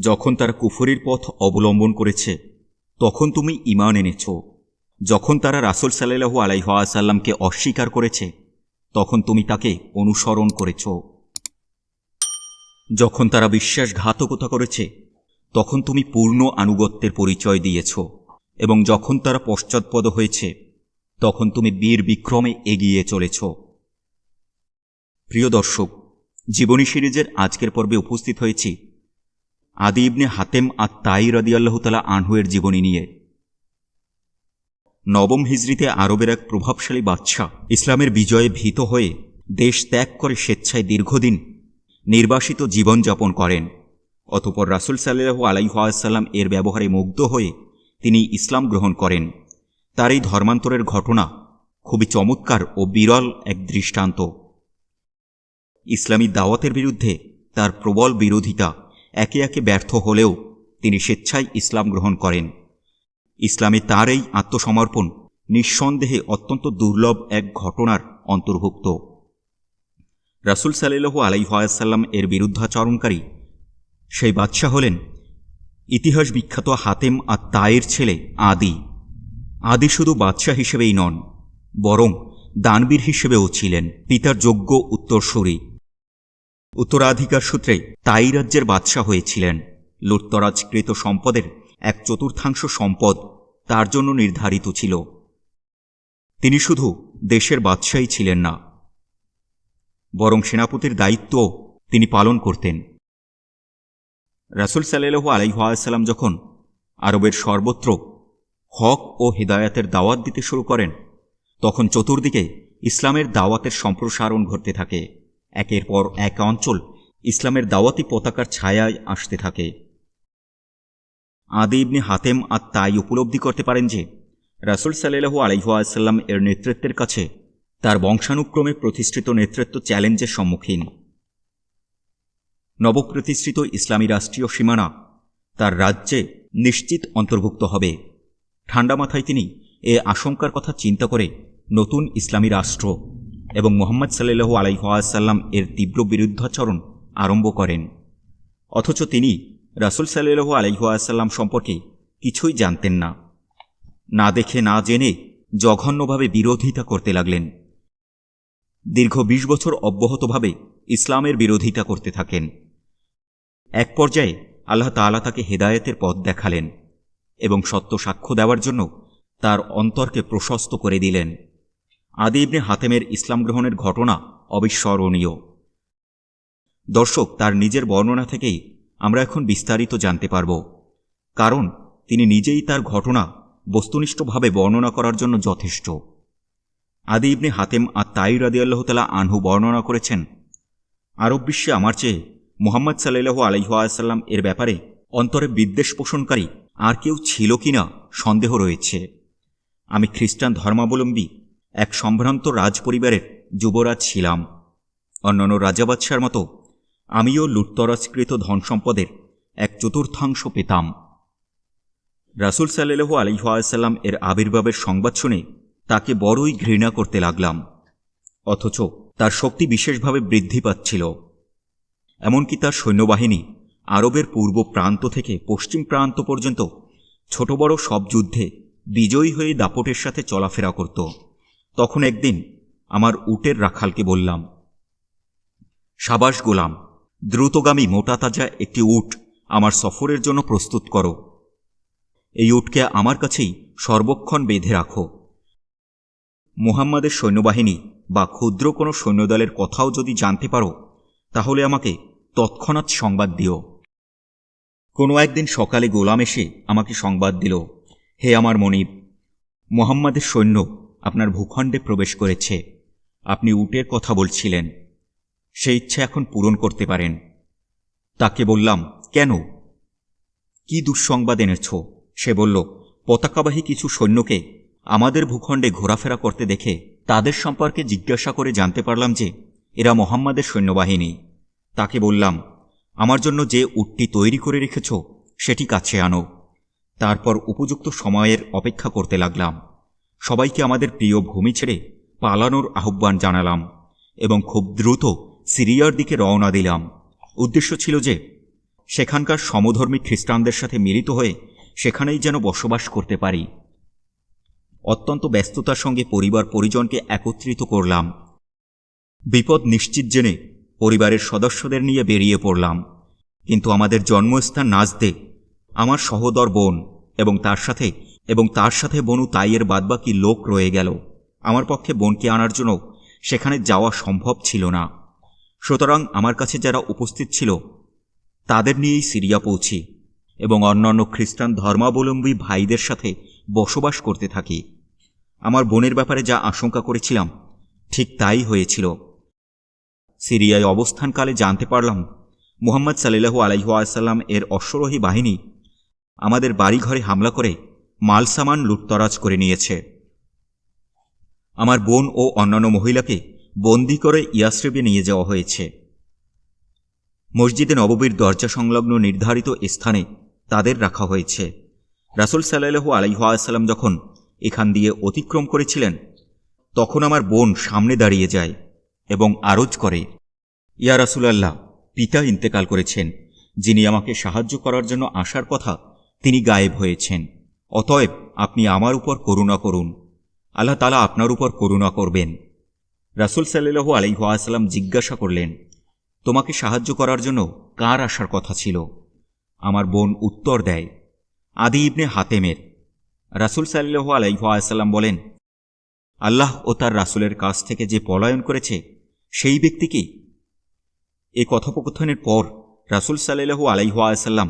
যখন তারা কুফরির পথ অবলম্বন করেছে, তখন তুমি ইমান এনেছ। যখন তারা রাসুল সাল্লাহু আলাইহাসাল্লামকে অস্বীকার করেছে, তখন তুমি তাকে অনুসরণ করেছ। যখন তারা বিশ্বাসঘাতকতা করেছে, তখন তুমি পূর্ণ আনুগত্যের পরিচয় দিয়েছ এবং যখন তারা পশ্চাৎপদ হয়েছে, তখন তুমি বীর বিক্রমে এগিয়ে চলেছ। প্রিয় দর্শক, জীবনী সিরিজের আজকের পর্বে উপস্থিত হয়েছি আদি ইবনে হাতেম আর তাই রদিয়াল্লাহ তালা আনহুয়ের জীবনী নিয়ে। নবম হিজড়িতে আরবের এক প্রভাবশালী বাদশাহ ইসলামের বিজয়ে ভীত হয়ে দেশ ত্যাগ করে স্বেচ্ছায় দীর্ঘদিন নির্বাসিত জীবনযাপন করেন। অতপর রাসুল সাল্লাহু আলাইহাসাল্লাম এর ব্যবহারে মুগ্ধ হয়ে তিনি ইসলাম গ্রহণ করেন। তার এই ধর্মান্তরের ঘটনা খুবই চমৎকার ও বিরল এক দৃষ্টান্ত। ইসলামী দাওয়াতের বিরুদ্ধে তার প্রবল বিরোধিতা একে একে ব্যর্থ হলেও তিনি স্বেচ্ছায় ইসলাম গ্রহণ করেন। ইসলামে তার এই আত্মসমর্পণ নিঃসন্দেহে অত্যন্ত দুর্লভ এক ঘটনার অন্তর্ভুক্ত। রাসুল সাল্লু আলাইহাসাল্লাম এর বিরুদ্ধাচরণকারী সেই বাদশাহ হলেন ইতিহাস বিখ্যাত হাতেম আর তায়ের ছেলে আদি। আদি শুধু বাদশাহ হিসেবেই নন, বরং দানবীর হিসেবেও ছিলেন। পিতার যোগ্য উত্তরসূরি। উত্তরাধিকার সূত্রে তাই রাজ্যের বাদশাহ হয়েছিলেন। লুটতরাজকৃত সম্পদের এক চতুর্থাংশ সম্পদ তার জন্য নির্ধারিত ছিল। তিনি শুধু দেশের বাদশাহী ছিলেন না, বরং সেনাপতির দায়িত্ব তিনি পালন করতেন। রাসুল সাল্লু আলাইহাসাল্লাম যখন আরবের সর্বত্র হক ও হেদায়াতের দাওয়াত দিতে শুরু করেন, তখন চতুর্দিকে ইসলামের দাওয়াতের সম্প্রসারণ ঘটতে থাকে। একের পর এক অঞ্চল ইসলামের দাওয়াতি পতাকার ছায়ায় আসতে থাকে। আদি হাতেম আর তাই উপলব্ধি করতে পারেন যে, রাসুল সাল্লু আলাইহাসাল্লাম এর নেতৃত্বের কাছে তার বংশানুক্রমে প্রতিষ্ঠিত নেতৃত্ব চ্যালেঞ্জের সম্মুখীন। নবপ্রতিষ্ঠিত ইসলামী রাষ্ট্রীয় সীমানা তার রাজ্যে নিশ্চিত অন্তর্ভুক্ত হবে। ঠান্ডা মাথায় তিনি এ আশঙ্কার কথা চিন্তা করে নতুন ইসলামী রাষ্ট্র এবং মোহাম্মদ সাল্লু আলাইহাসাল্লাম এর তীব্র বিরুদ্ধাচরণ আরম্ভ করেন। অথচ তিনি রাসুল সাল্লু আলাইহাসাল্লাম সম্পর্কে কিছুই জানতেন না। না দেখে না জেনে জঘন্যভাবে বিরোধিতা করতে লাগলেন। দীর্ঘ বিশ বছর অব্যাহতভাবে ইসলামের বিরোধিতা করতে থাকেন। এক পর্যায়ে আল্লাহ তালা তাকে হেদায়েতের পথ দেখালেন এবং সত্য সাক্ষ্য দেওয়ার জন্য তার অন্তরকে প্রশস্ত করে দিলেন। আদি ইবনে হাতেমের ইসলাম গ্রহণের ঘটনা অবিস্মরণীয়। দর্শক, তার নিজের বর্ণনা থেকেই আমরা এখন বিস্তারিত জানতে পারব। কারণ, তিনি নিজেই তার ঘটনা বস্তুনিষ্ঠভাবে বর্ণনা করার জন্য যথেষ্ট। আদি ইবনে হাতেম আর তাই রাদি আল্লাহতালা আনহু বর্ণনা করেছেন, আরব বিশ্বে আমার চেয়ে মোহাম্মদ সাল্লু আলহাসাল্লাম এর ব্যাপারে অন্তরে বিদ্বেষ পোষণকারী আর কেউ ছিল কিনা সন্দেহ রয়েছে। আমি খ্রিস্টান ধর্মাবলম্বী এক সম্ভ্রান্ত রাজপরিবারের যুবরাজ ছিলাম। অন্যান্য রাজাবাদশার মতো আমিও লুটতরাজকৃত ধন সম্পদের এক চতুর্থাংশ পেতাম। রাসুল সাল্লু আলহাসাল্লাম এর আবির্ভাবের সংবাদ শুনে তাকে বড়ই ঘৃণা করতে লাগলাম, অথচ তার শক্তি বিশেষভাবে বৃদ্ধি পাচ্ছিল। এমনকি তার সৈন্যবাহিনী আরবের পূর্ব প্রান্ত থেকে পশ্চিম প্রান্ত পর্যন্ত ছোট বড় সব যুদ্ধে বিজয়ী হয়ে দাপটের সাথে চলাফেরা করত। তখন একদিন আমার উটের রাখালকে বললাম, সাবাস গোলাম, দ্রুতগামী মোটা তাজা একটি উট আমার সফরের জন্য প্রস্তুত করো। এই উটকে আমার কাছেই সর্বক্ষণ বেঁধে রাখো। মুহাম্মাদের সৈন্যবাহিনী বা ক্ষুদ্র কোনো সৈন্যদলের কথাও যদি জানতে পারো, তাহলে আমাকে তৎক্ষণাৎ সংবাদ দিও। কোনো একদিন সকালে গোলাম এসে আমাকে সংবাদ দিল, হে আমার মনিব, মোহাম্মদের সৈন্য আপনার ভূখণ্ডে প্রবেশ করেছে। আপনি উটের কথা বলছিলেন। সে ইচ্ছা এখন পূরণ করতে পারেন। তাকে বললাম, কেন? কি দুঃসংবাদ এনেছ? সে বলল, পতাকাবাহী কিছু সৈন্যকে আমাদের ভূখণ্ডে ঘোরাফেরা করতে দেখে তাদের সম্পর্কে জিজ্ঞাসা করে জানতে পারলাম যে এরা মোহাম্মদের সৈন্যবাহিনী। তাকে বললাম, আমার জন্য যে উটটি তৈরি করে রেখেছ, সেটি কাছে আনো। তারপর উপযুক্ত সময়ের অপেক্ষা করতে লাগলাম। সবাইকে আমাদের প্রিয় ভূমি ছেড়ে পালানোর আহ্বান জানালাম এবং খুব দ্রুত সিরিয়ার দিকে রওনা দিলাম। উদ্দেশ্য ছিল যে, সেখানকার সমধর্মী খ্রিস্টানদের সাথে মিলিত হয়ে সেখানেই যেন বসবাস করতে পারি। অত্যন্ত ব্যস্ততার সঙ্গে পরিবার পরিজনকে একত্রিত করলাম। বিপদ নিশ্চিত জেনে পরিবারের সদস্যদের নিয়ে বেরিয়ে পড়লাম। কিন্তু আমাদের জন্মস্থান নাজদে, আমার সহোদর বোন এবং তার সাথে এবং তার সাথে বনু তাইয়ের বাদবাকি লোক রয়ে গেল। আমার পক্ষে বোনকে আনার জন্য সেখানে যাওয়া সম্ভব ছিল না। সুতরাং আমার কাছে যারা উপস্থিত ছিল, তাদের নিয়েই সিরিয়া পৌঁছি এবং অন্যান্য খ্রিস্টান ধর্মাবলম্বী ভাইদের সাথে বসবাস করতে থাকি। আমার বোনের ব্যাপারে যা আশঙ্কা করেছিলাম, ঠিক তাই হয়েছিল। সিরিয়ায় অবস্থানকালে জানতে পারলাম, মুহাম্মদ সাল্লাহু আলাইহাসাল্লাম এর অশ্বরোহী বাহিনী আমাদের বাড়িঘরে হামলা করে মালসামান লুটতরাজ করে নিয়েছে। আমার বোন ও অন্যান্য মহিলাকে বন্দি করে ইয়াসরেবে নিয়ে যাওয়া হয়েছে। মসজিদে নববীর দরজা সংলগ্ন নির্ধারিত স্থানে তাদের রাখা হয়েছে। রাসুল সাল্লাহু আলাইহাসাল্লাম যখন এখান দিয়ে অতিক্রম করেছিলেন, তখন আমার বোন সামনে দাঁড়িয়ে যায় এবং আরজ করে, ইয়া রাসুলাল্লাহ, পিতা ইন্তেকাল করেছেন, যিনি আমাকে সাহায্য করার জন্য আসার কথা তিনি গায়েব হয়েছেন। অতএব আপনি আমার উপর করুণা করুন। আল্লাহ তালা আপনার উপর করুণা করবেন। রাসুল সাল্লু আলাইহাসাল্লাম জিজ্ঞাসা করলেন, তোমাকে সাহায্য করার জন্য কার আসার কথা ছিল? আমার বোন উত্তর দেয়, আদি ইবনে হাতেমের। রাসুল সাল্লু আলাইহাসাল্লাম বলেন, আল্লাহ ও তার রাসুলের কাছ থেকে যে পলায়ন করেছে, সেই ব্যক্তিকে এ কথোপকথনের পর রাসুল সাল্লু আলাইহাসাল্লাম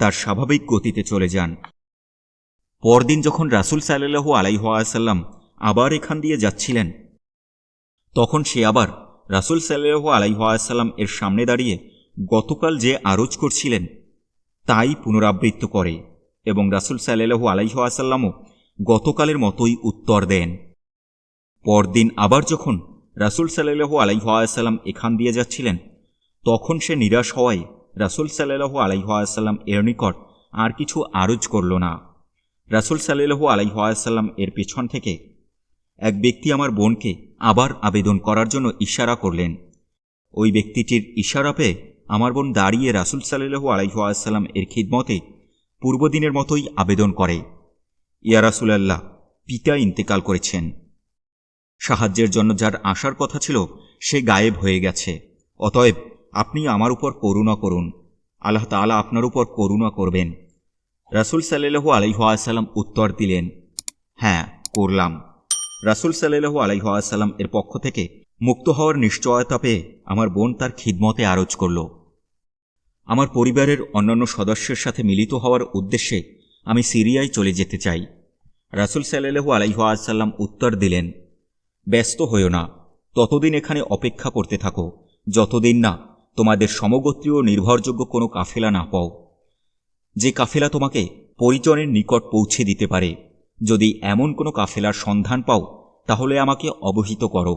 তার স্বাভাবিক গতিতে চলে যান। পরদিন যখন রাসুল সাল্লু আলাইহাসাল্লাম আবার এখান দিয়ে যাচ্ছিলেন, তখন সে আবার রাসুল সাল্লু আলাইহাসাল্লাম এর সামনে দাঁড়িয়ে গতকাল যে আরজ করছিলেন, তাই পুনরাবৃত্ত করে এবং রাসুল সাল্লু আলাইহাসাল্লামও গতকালের মতোই উত্তর দেন। পরদিন আবার যখন রাসুল সাল্লু আলাইহাসাল্লাম এখান দিয়ে যাচ্ছিলেন, তখন সে নিরাশ হওয়ায় রাসুল সাল্লু আলাইহাসাল্লাম এর নিকট আর কিছু আরজ করল না। রাসুল সাল্লু আলাইহাসাল্লাম এর পেছন থেকে এক ব্যক্তি আমার বোনকে আবার আবেদন করার জন্য ইশারা করলেন। ওই ব্যক্তিটির ইশারা পেয়ে আমার বোন দাঁড়িয়ে রাসুল সাল্লু আলাইহাসাল্লাম এর খিদমতে পূর্বদিনের মতোই আবেদন করে। ইয়া রাসুলাল্লাহ, পিতা ইন্তেকাল করেছেন। সাহায্যের জন্য যার আসার কথা ছিল, সে গায়েব হয়ে গেছে। অতএব আপনি আমার উপর করুণা করুন। আল্লাহ তালা আপনার উপর করুণা করবেন। রাসুল সাল্লু আলাইহাসাল্লাম উত্তর দিলেন হ্যাঁ করলাম। রাসুল সাল্লু আলাইহাসাল্লাম এর পক্ষ থেকে মুক্ত হওয়ার নিশ্চয়তা পেয়ে আমার বোন তার খিদমতে আরজ করল। আমার পরিবারের অন্যান্য সদস্যের সাথে মিলিত হওয়ার উদ্দেশ্যে আমি সিরিয়ায় চলে যেতে চাই। রাসুল সাল্লু আলাইহাসাল্লাম উত্তর দিলেন, ব্যস্ত হইও না, ততদিন এখানে অপেক্ষা করতে থাকো। যতদিন না তোমাদের সমগোত্রীয় নির্ভরযোগ্য কোনো কাফেলা না পাও। যে কাফেলা তোমাকে পরিজনের নিকট পৌঁছে দিতে পারে। যদি এমন কোনো কাফেলার সন্ধান পাও, তাহলে আমাকে অবহিত করো।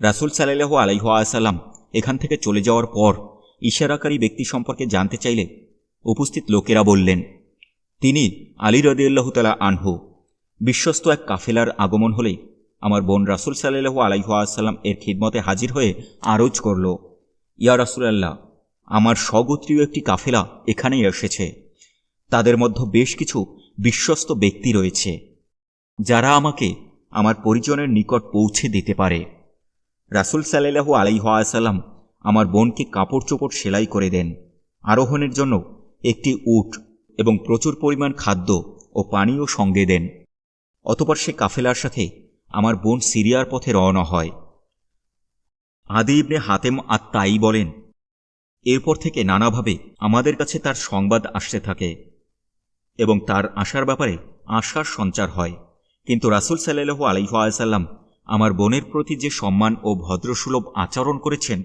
রাসুল সাল্লাহ আলাইহাসাল্লাম এখান থেকে চলে যাওয়ার পর ইশারাকারী ব্যক্তি সম্পর্কে জানতে চাইলে উপস্থিত লোকেরা বললেন, তিনি আলী রদিয়াল্লাহতালা আনহু। বিশ্বস্ত এক কাফেলার আগমন হলে আমার বোন রাসুল সাল্লাহু আলাইহাসাল্লাম এর খিদমতে হাজির হয়ে আরজ করল। ইয়া রাসুলাল্লাহ আমার স্বগোত্রীয় একটি কাফেলা এখানেই এসেছে। তাদের মধ্যে বেশ কিছু বিশ্বস্ত ব্যক্তি রয়েছে, যারা আমাকে আমার পরিজনের নিকট পৌঁছে দিতে পারে। রাসুল সাল্লাহু আলাইহাসাল্লাম আমার বোনকে কাপড় চোপড় সেলাই করে দেন। আরোহণের জন্য একটি উট এবং প্রচুর পরিমাণ খাদ্য ও পানীয় সঙ্গে দেন। অতপর সে কাফেলার সাথে আমার বোন সিরিয়ার পথে রওনা হয়। আদি ইবনে হাতেম আর তাই বলেন এরপর থেকে নানাভাবে আমাদের কাছে তার সংবাদ আসতে থাকে এবং তার আসার ব্যাপারে আশার সঞ্চার হয়। কিন্তু রাসুল সাল্লাহু আলাইহাসাল্লাম আমার বোনের প্রতি যে সম্মান ও ভদ্রসুলভ আচরণ করেছেন,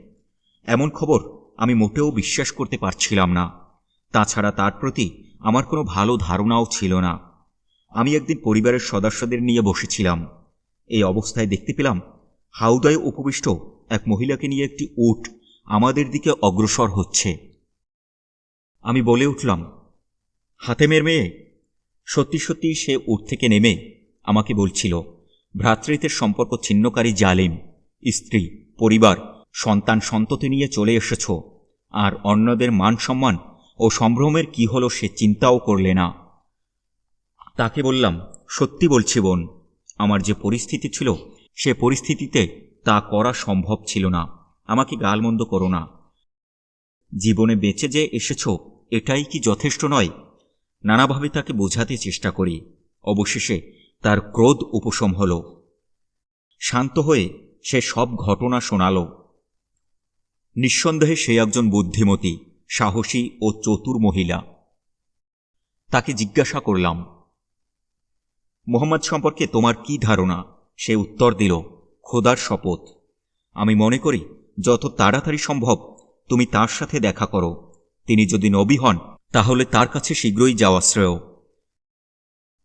এমন খবর আমি মোটেও বিশ্বাস করতে পারছিলাম না। তাছাড়া তার প্রতি আমার কোনো ভালো ধারণাও ছিল না। আমি একদিন পরিবারের সদস্যদের নিয়ে বসেছিলাম। এই অবস্থায় দেখতে পেলাম হাউদায় উপবিষ্ট এক মহিলাকে নিয়ে একটি উট আমাদের দিকে অগ্রসর হচ্ছে। আমি বলে উঠলাম, হাতেমের মেয়ে, সত্যি সত্যি সে উট থেকে নেমে আমাকে বলছিল, ভ্রাতৃত্বের সম্পর্ক ছিন্নকারী জালিম, স্ত্রী, পরিবার, সন্তান সন্ততি নিয়ে চলে এসেছ, আর অন্যদের মান সম্মান ও সম্ভ্রমের কি হলো সে চিন্তাও করলে না। তাকে বললাম, সত্যি বলছি বোন, আমার যে পরিস্থিতি ছিল, সে পরিস্থিতিতে তা করা সম্ভব ছিল না। আমাকে গালমন্দ করো না। জীবনে বেঁচে যে এসেছ, এটাই কি যথেষ্ট নয়? নানাভাবে তাকে বোঝাতে চেষ্টা করি। অবশেষে তার ক্রোধ উপশম হল। শান্ত হয়ে সে সব ঘটনা শোনাল। নিঃসন্দেহে সে একজন বুদ্ধিমতী, সাহসী ও চতুর মহিলা। তাকে জিজ্ঞাসা করলাম, মোহাম্মদ সম্পর্কে তোমার কি ধারণা? সে উত্তর দিল, খোদার শপথ। আমি মনে করি যত তাড়াতাড়ি সম্ভব তুমি তার সাথে দেখা করো। তিনি যদি নবী হন, তাহলে তার কাছে শীঘ্রই যাওয়া শ্রেয়।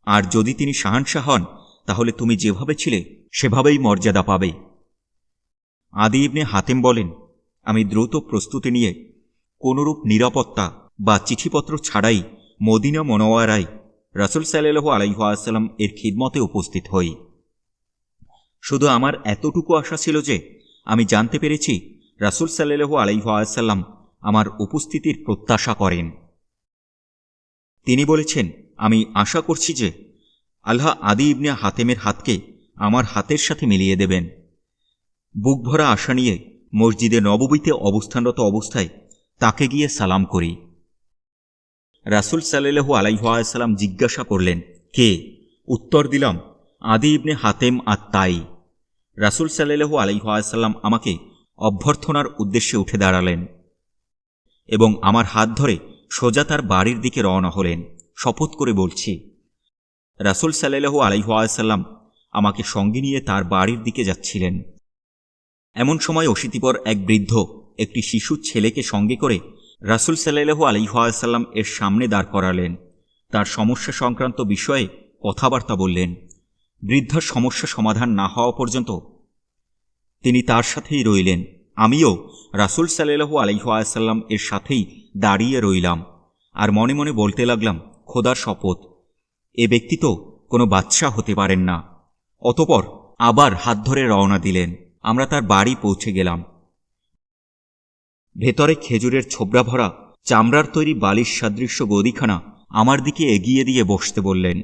আর যদি তিনি শাহানশাহ হন, তাহলে তুমি যেভাবে ছিলে, সেভাবেই মর্যাদা পাবে। আদি ইবনে হাতেম বলেন, আমি দ্রুত প্রস্তুতি নিয়ে কোনরূপ নিরাপত্তা বা চিঠিপত্র ছাড়াই মদিনা মনোয়ারায় রাসুল সাল্লাহ আলাইহাসাল্লাম এর খিদমতে উপস্থিত হই। শুধু আমার এতটুকু আশা ছিল যে আমি জানতে পেরেছি, রাসুল সাল্লাহ আলাইহাসাল্লাম আমার উপস্থিতির প্রত্যাশা করেন। তিনি বলেছেন, আমি আশা করছি যে আল্লাহ আদি ইবনে হাতেমের হাতকে আমার হাতের সাথে মিলিয়ে দেবেন। বুক ভরা আশা নিয়ে মসজিদে নববীতে অবস্থানরত অবস্থায় তাকে গিয়ে সালাম করি। রাসুল সাল্লু আলাইহাসাল্লাম জিজ্ঞাসা করলেন, কে? উত্তর দিলাম, আদি ইবনে হাতেম আর তাই রাসুল সাল্লু আলাইহাসাল্লাম আমাকে অভ্যর্থনার উদ্দেশ্যে উঠে দাঁড়ালেন এবং আমার হাত ধরে সোজা তার বাড়ির দিকে রওনা হলেন, শপথ করে বলছি, রাসুল সাল্লু আলাইহাসাল্লাম আমাকে সঙ্গে নিয়ে তার বাড়ির দিকে যাচ্ছিলেন। এমন সময় অশীতিপর এক বৃদ্ধ একটি শিশু ছেলেকে সঙ্গে করে রাসুল সাল্লাহু আলিহাসাল্লাম এর সামনে দাঁড় করালেন। তার সমস্যা সংক্রান্ত বিষয়ে কথাবার্তা বললেন। বৃদ্ধার সমস্যা সমাধান না হওয়া পর্যন্ত তিনি তার সাথেই রইলেন। আমিও রাসুল সাল্লাহু আলিহাসাল্লাম এর সাথেই দাঁড়িয়ে রইলাম আর মনে মনে বলতে লাগলাম, খোদার শপথ, এ ব্যক্তি তো কোনো বাদশাহ হতে পারেন না। অতপর আবার হাত ধরে রওনা দিলেন। আমরা তার বাড়ি পৌঁছে গেলাম। ভেতরে খেজুরের ছোবড়া ভরা চামড়ার তৈরি বালিশ সাদৃশ্য গদিখানা আমার দিকে এগিয়ে দিয়ে বসতে বললেন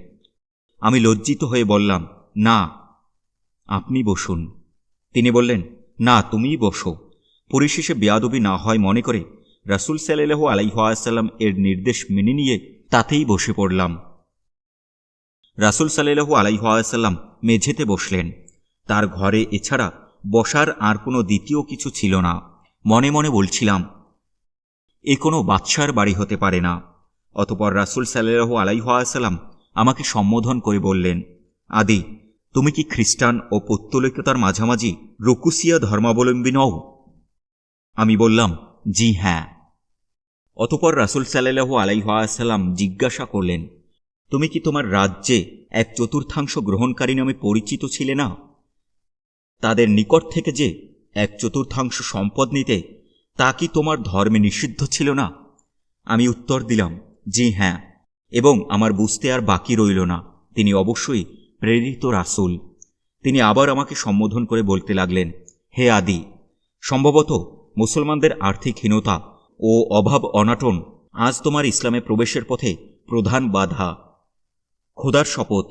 আমি লজ্জিত হয়ে বললাম, না, আপনি বসুন। তিনি বললেন, না, তুমিই বসো। পরিশেষে বেয়াদবি না হয় মনে করে রাসুল সাল্লাহ আলাইহাসাল্লাম এর নির্দেশ মেনে নিয়ে তাতেই বসে পড়লাম। রাসুল সাল্লাহু আলাইহাসাল্লাম মেঝেতে বসলেন। তার ঘরে এছাড়া বসার আর কোনো দ্বিতীয় কিছু ছিল না। মনে মনে বলছিলাম, এ কোনো বাদশার বাড়ি হতে পারে না। অতপর রাসুল সাল্লাহ আলাইহাসাল্লাম আমাকে সম্বোধন করে বললেন, আদি, তুমি কি খ্রিস্টান ও পৌত্তলিকতার মাঝামাঝি রকুসিয়া ধর্মাবলম্বী নও? আমি বললাম, জি হ্যাঁ। অতপর রাসুল সাল্লাহু আলাইহাসাল্লাম জিজ্ঞাসা করলেন, তুমি কি তোমার রাজ্যে এক চতুর্থাংশ গ্রহণকারী নামে পরিচিত ছিলে না? তাদের নিকট থেকে যে এক চতুর্থাংশ সম্পদ নিতে, তা কি তোমার ধর্মে নিষিদ্ধ ছিল না? আমি উত্তর দিলাম, জি হ্যাঁ। এবং আমার বুঝতে আর বাকি রইল না। তিনি অবশ্যই প্রেরিত রাসুল। তিনি আবার আমাকে সম্বোধন করে বলতে লাগলেন, হে আদি, সম্ভবত মুসলমানদের আর্থিক হীনতা ও অভাব অনাটন আজ তোমার ইসলামে প্রবেশের পথে প্রধান বাধা। খোদার শপথ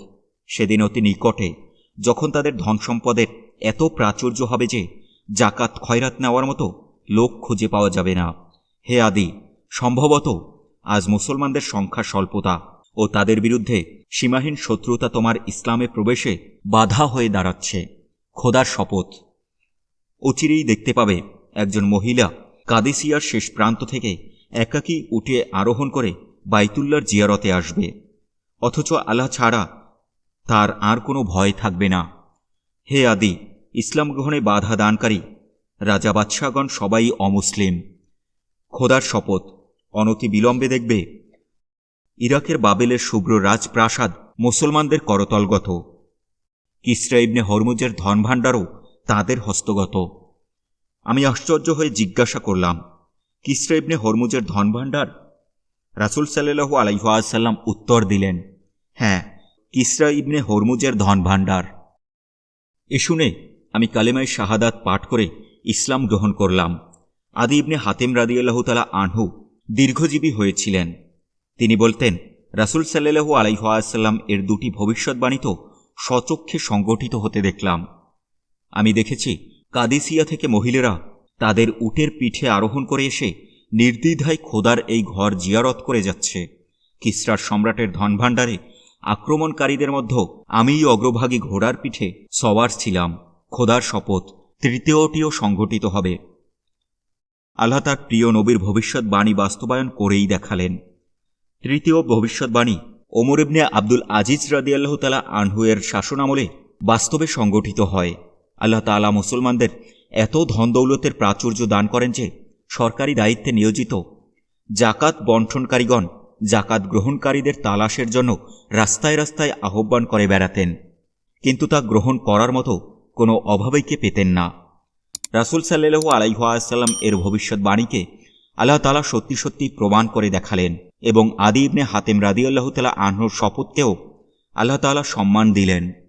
সেদিন অতি নিকটে, যখন তাদের ধন সম্পদের এত প্রাচুর্য হবে যে জাকাত খয়রাত নেওয়ার মতো লোক খুঁজে পাওয়া যাবে না। হে আদি, সম্ভবত আজ মুসলমানদের সংখ্যা স্বল্পতা ও তাদের বিরুদ্ধে সীমাহীন শত্রুতা তোমার ইসলামে প্রবেশে বাধা হয়ে দাঁড়াচ্ছে। খোদার শপথ। অচিরেই দেখতে পাবে একজন মহিলা কাদেসিয়ার শেষ প্রান্ত থেকে একাকী উঠে আরোহণ করে বাইতুল্লার জিয়ারতে আসবে। অথচ আল্লাহ ছাড়া তার আর কোনো ভয় থাকবে না। হে আদি, ইসলাম গ্রহণে বাধা দানকারী, রাজা বাদশাহগণ সবাই অমুসলিম। খোদার শপথ। অনতি বিলম্বে দেখবে। ইরাকের বাবেলের শুভ্র রাজপ্রাসাদ মুসলমানদের করতলগত। কিসরা ইবনে হরমুজের ধনভাণ্ডারও তাদের হস্তগত। আমি আশ্চর্য হয়ে জিজ্ঞাসা করলাম, কিসরা ইবনে হরমুজের ধনভাণ্ডার? রাসুল সাল্লু আলাইহাসাল্লাম উত্তর দিলেন হ্যাঁ কিসরা ইবনে হরমুজের ধনভাণ্ডার। এ শুনে আমি কালেমায় শাহাদাত পাঠ করে ইসলাম গ্রহণ করলাম। আদি ইবনে হাতেম রাদিয়াল্লাহ তালা আনহু দীর্ঘজীবী হয়েছিলেন। তিনি বলতেন, রাসুল সাল্লাহু আলাইহাসাল্লাম এর দুটি ভবিষ্যৎবাণী তো সচক্ষে সংগঠিত হতে দেখলাম। আমি দেখেছি, কাদিসিয়া থেকে মহিলারা তাদের উটের পিঠে আরোহণ করে এসে নির্দ্বিধায় খোদার এই ঘর জিয়ারত করে যাচ্ছে। কিসরার সম্রাটের ধনভাণ্ডারে আক্রমণকারীদের মধ্যে আমিই অগ্রভাগী ঘোড়ার পিঠে সওয়ার ছিলাম। খোদার শপথ তৃতীয়টিও সংঘটিত হবে। আল্লাহ তার প্রিয় নবীর ভবিষ্যৎবাণী বাস্তবায়ন করেই দেখালেন। তৃতীয় ভবিষ্যৎবাণী, ওমর ইবনে আব্দুল আজিজ রাদিয়াল্লাহ তালা আনহুয়ের শাসনামলে বাস্তবে সংগঠিত হয়। আল্লাহ তালা মুসলমানদের এত ধন দৌলতের প্রাচুর্য দান করেন যে সরকারি দায়িত্বে নিয়োজিত জাকাত বন্টনকারীগণ জাকাত গ্রহণকারীদের তালাশের জন্য রাস্তায় রাস্তায় আহ্বান করে বেড়াতেন। কিন্তু তা গ্রহণ করার মতো কোনো অভাবেইকে পেতেন না। রাসুল সাল্লু আলাইহাসাল্লাম এর ভবিষ্যৎবাণীকে আল্লাহ তালা সত্যি সত্যি প্রমাণ করে দেখালেন এবং আদি ইবনে হাতেম রাদি আল্লাহ তালা আহ্নর শপথকেও আল্লাহ তালা সম্মান দিলেন।